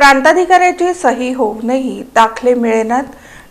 प्रांताधिकाऱ्याची सही होऊनही दाखले मिळेनात.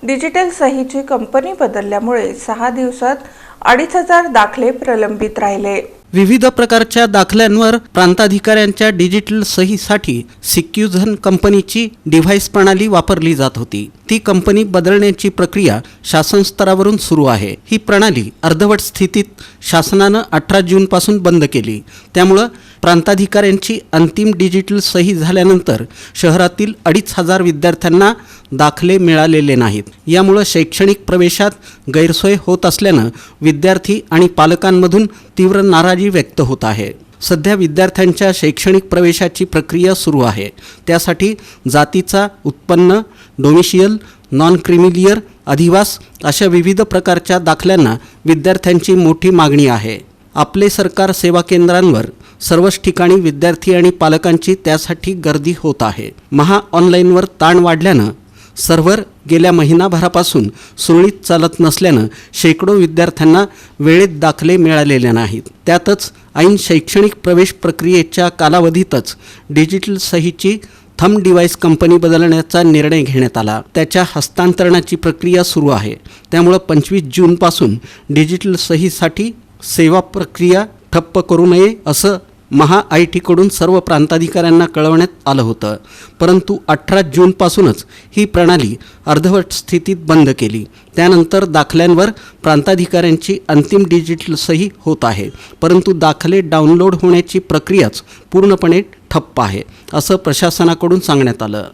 डिजिटल सहीची कंपनी बदलल्यामुळे सहा दिवसात अडीच हजार दाखले प्रलंबित राहिले. विविध प्रकारच्या दाखल्यांवर प्रांताधिकाऱ्यांच्या डिजिटल सहीसाठी सिक्युझन कंपनीची डिव्हाइस प्रणाली वापरली जात होती. ती कंपनी बदलण्याची प्रक्रिया शासन स्तरावरून सुरू आहे. ही प्रणाली अर्धवट स्थितीत शासनानं अठरा जूनपासून बंद केली. त्यामुळं प्रांताधिकाऱ्यांची अंतिम डिजिटल सही झाल्यानंतर शहरातील अडीच हजार विद्यार्थ्यांना दाखले मिळालेले नाहीत. यामुळं शैक्षणिक प्रवेशात गैरसोय होत असल्यानं विद्यार्थी आणि पालकांमधून तीव्र नाराजी व्यक्त होत आहे. सध्या विद्यार्थ्यांच्या शैक्षणिक प्रवेशाची प्रक्रिया सुरू आहे. त्यासाठी जातीचा उत्पन्न डोमिशियल नॉन क्रिमिलियर अधिवास अशा विविध प्रकारच्या दाखल्यांना विद्यार्थ्यांची मोठी मागणी आहे. आपले सरकार सेवा केंद्रांवर सर्वच ठिकाणी विद्यार्थी आणि पालकांची त्यासाठी गर्दी होत आहे. महा ऑनलाईनवर ताण वाढल्यानं सर्व्हर गेल्या महिनाभरापासून सुरळीत चालत नसल्यानं शेकडो विद्यार्थ्यांना वेळेत दाखले मिळालेले नाहीत. त्यातच ऐन शैक्षणिक प्रवेश प्रक्रियेच्या कालावधीतच डिजिटल सहीची थंब डिव्हाइस कंपनी बदलण्याचा निर्णय घेण्यात आला. त्याच्या हस्तांतरणाची प्रक्रिया सुरू आहे. त्यामुळं पंचवीस जूनपासून डिजिटल सहीसाठी सेवा प्रक्रिया ठप्प करू नये असं महा आय टीकडून सर्व प्रांताधिकाऱ्यांना कळवण्यात आलं होतं. परंतु अठरा जूनपासूनच ही प्रणाली अर्धवट स्थितीत बंद केली. त्यानंतर दाखल्यांवर प्रांताधिकाऱ्यांची अंतिम डिजिटल सही होत आहे. परंतु दाखले डाउनलोड होण्याची प्रक्रियाच पूर्णपणे ठप्प आहे असं प्रशासनाकडून सांगण्यात आलं.